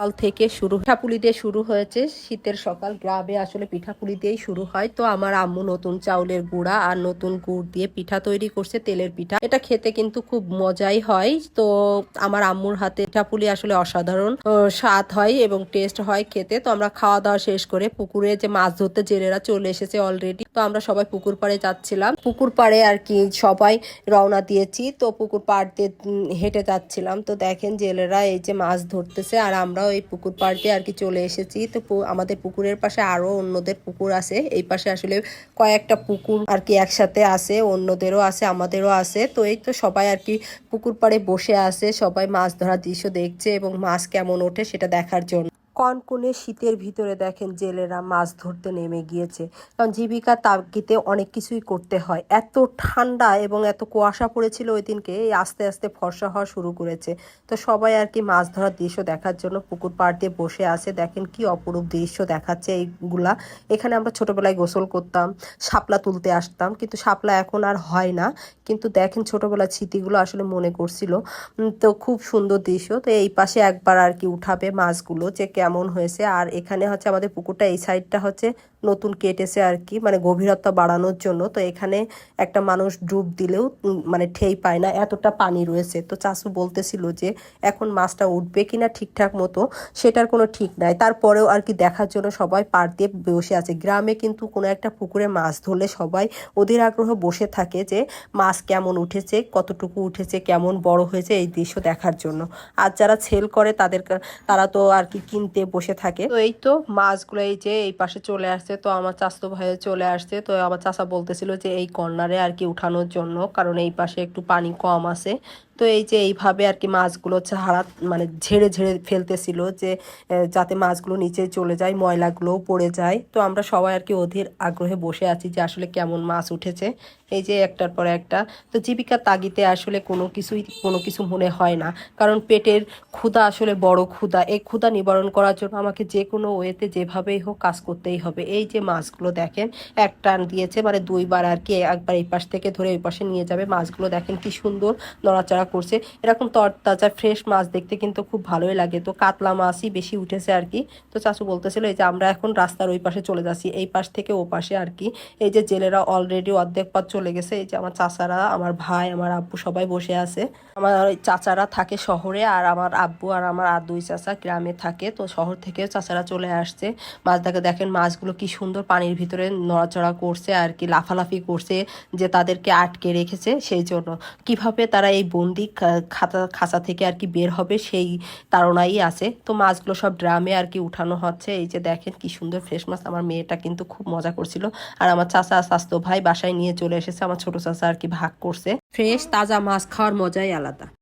সকাল থেকে শুরু, পিঠাপুলি দিয়ে শুরু হয়েছে। শীতের সকাল, গ্রামে আসলে পিঠাপুলি দিয়েই শুরু হয়। তো আমার আম্মু নতুন চাউলের গুঁড়া আর নতুন গুড় দিয়ে পিঠা তৈরি করছে, তেলের পিঠা। এটা খেতে কিন্তু খুব মজাই হয়। তো আমার আম্মুর হাতে পিঠাপুলি আসলে অসাধারণ স্বাদ হয় এবং টেস্ট হয় খেতে। তো আমরা খাওয়া দাওয়া শেষ করে পুকুরে যে মাছ ধরতে জেলেরা চলে এসেছে অলরেডি তো আমরা সবাই পুকুর পাড়ে যাচ্ছিলাম। পুকুর পাড়ে আর কি সবাই রওনা দিয়েছি। তো পুকুর পাড় দিয়ে হেঁটে যাচ্ছিলাম। তো দেখেন জেলেরা এই যে মাছ ধরতেছে আর আমরাও এই পুকুর পাড়তে আর কি চলে এসেছি। তো আমাদের পুকুরের পাশে আরও অন্যদের পুকুর আছে। এই পাশে আসলে কয়েকটা পুকুর আর কি একসাথে আছে, অন্যদেরও আছে, আমাদেরও আছে। তো এই তো সবাই আর কি পুকুর পাড়ে বসে আছে, সবাই মাছ ধরার দৃশ্য দেখছে এবং মাছ কেমন ওঠে সেটা দেখার জন্য। কনকনে শীতের ভিতরে দেখেন জেলেরা মাছ ধরতে নেমে গিয়েছে। কারণ জীবিকা তাগিতে অনেক কিছুই করতে হয়। এত ঠান্ডা এবং এত কুয়াশা পড়েছিল ওই দিনকে, এই আস্তে আস্তে ফর্সা হওয়া শুরু করেছে। তো সবাই আর কি মাছ ধরার দৃশ্য দেখার জন্য পুকুর পাড় দিয়ে বসে আছে। দেখেন কি অপরূপ দৃশ্য দেখাচ্ছে এইগুলা। এখানে আমরা ছোটবেলায় গোসল করতাম, শাপলা তুলতে আসতাম, কিন্তু শাপলা এখন আর হয় না। কিন্তু দেখেন ছোটবেলার স্মৃতিগুলো আসলে মনে করছিল। তো খুব সুন্দর দৃশ্য। তো এই পাশে একবার আর কি উঠাবে মাছগুলো, যে কেমন হয়েছে। আর এখানে হচ্ছে আমাদের পুকুরটা, এই সাইডটা হচ্ছে নতুন কেটেছে আর কি মানে গভীরতা বাড়ানোর জন্য। তো এখানে একটা মানুষ ডুব দিলেও মানে ঠেই পায় না, এতটা পানি রয়েছে। তো চাষু বলতেছিল যে, এখন মাছটা উঠবে কি না ঠিকঠাক মতো, সেটার কোনো ঠিক নাই। তারপরেও আর কি দেখার জন্য সবাই পাড় দিয়ে বসে আছে। গ্রামে কিন্তু কোনো একটা পুকুরে মাছ ধরলে সবাই ওদের আগ্রহ বসে থাকে যে, মাছ কেমন উঠেছে, কতটুকু উঠেছে, কেমন বড় হয়েছে, এই দৃশ্য দেখার জন্য। আর যারা সেল করে তাদের তারা তো আর কি কিনতে বসে থাকে। তো এই তো মাছগুলো এই যে এই পাশে চলে আসছে, তো আমার চাস্তো ভাই চলে আসছে। তো আমার চাচা বলতেছিল যে এই কর্নারে আর কি উঠানোর জন্য, কারণ এই পাশে একটু পানি কম আছে। তো এই যে এইভাবে আর কি মাছগুলো ছাড়া মানে ঝেড়ে ঝেড়ে ফেলতেছিল যে যাতে মাছগুলো নিচে চলে যায়, ময়লাগুলোও পড়ে যায়। তো আমরা সবাই আর কি অধীর আগ্রহে বসে আছি যে আসলে কেমন মাছ উঠেছে। এই যে একটার পর একটা। তো জীবিকার তাগিতে আসলে কোনো কিছুই, কোনো কিছু মনে হয় না। কারণ পেটের ক্ষুধা আসলে বড় ক্ষুধা। এই ক্ষুধা নিবারণ করার জন্য আমাকে যে কোনো ওয়েতে যেভাবেই হোক কাজ করতেই হবে। এই যে মাছগুলো দেখেন, এক টান দিয়েছে মানে দুইবার আর কি একবার এই পাশ থেকে ধরে ওই পাশে নিয়ে যাবে। মাছগুলো দেখেন কি সুন্দর নড়াচড়া করছে। এরকম তরতাজা ফ্রেশ মাছ দেখতে কিন্তু খুব ভালোই লাগে। তো কাতলা মাছই বেশি উঠেছে আর কি। তো চাচু বলতেছিল, এই যে আমরা এখন রাস্তার ওই পাশে চলে যাচ্ছি, এই পাশ থেকে ও পাশে আর কি। এই যে জেলেরা অলরেডি অর্ধেক পথ চলে গেছে। এই যে আমার চাচারা, আমার ভাই, আমার আব্বু সবাই বসে আছে। আমার চাচারা থাকে শহরে আর আমার আব্বু আর আমার আর দুই চাচা গ্রামে থাকে। তো শহর থেকে চাচারা চলে আসছে। মাছ দেখে দেখেন মাছগুলো কি সুন্দর পানির ভিতরে নড়াচড়া করছে আর কি, লাফালাফি করছে যে তাদেরকে আটকে রেখেছে সেই জন্য। কীভাবে তারা এই বন্দি খাতা, খাঁচা থেকে আর কি বের হবে সেই তাড়নাই আছে। তো মাছগুলো সব ড্রামে আর কি উঠানো হচ্ছে। এই যে দেখেন কি সুন্দর ফ্রেশ মাছ। আমার মেয়েটা কিন্তু খুব মজা করছিল। আর আমার চাচা স্বাস্থ্য ভাই বাসায় নিয়ে চলে এসেছে। আমার ছোট চাচা আর কি ভাগ করছে। ফ্রেশ, তাজা মাছ খাওয়ার মজাই আলাদা।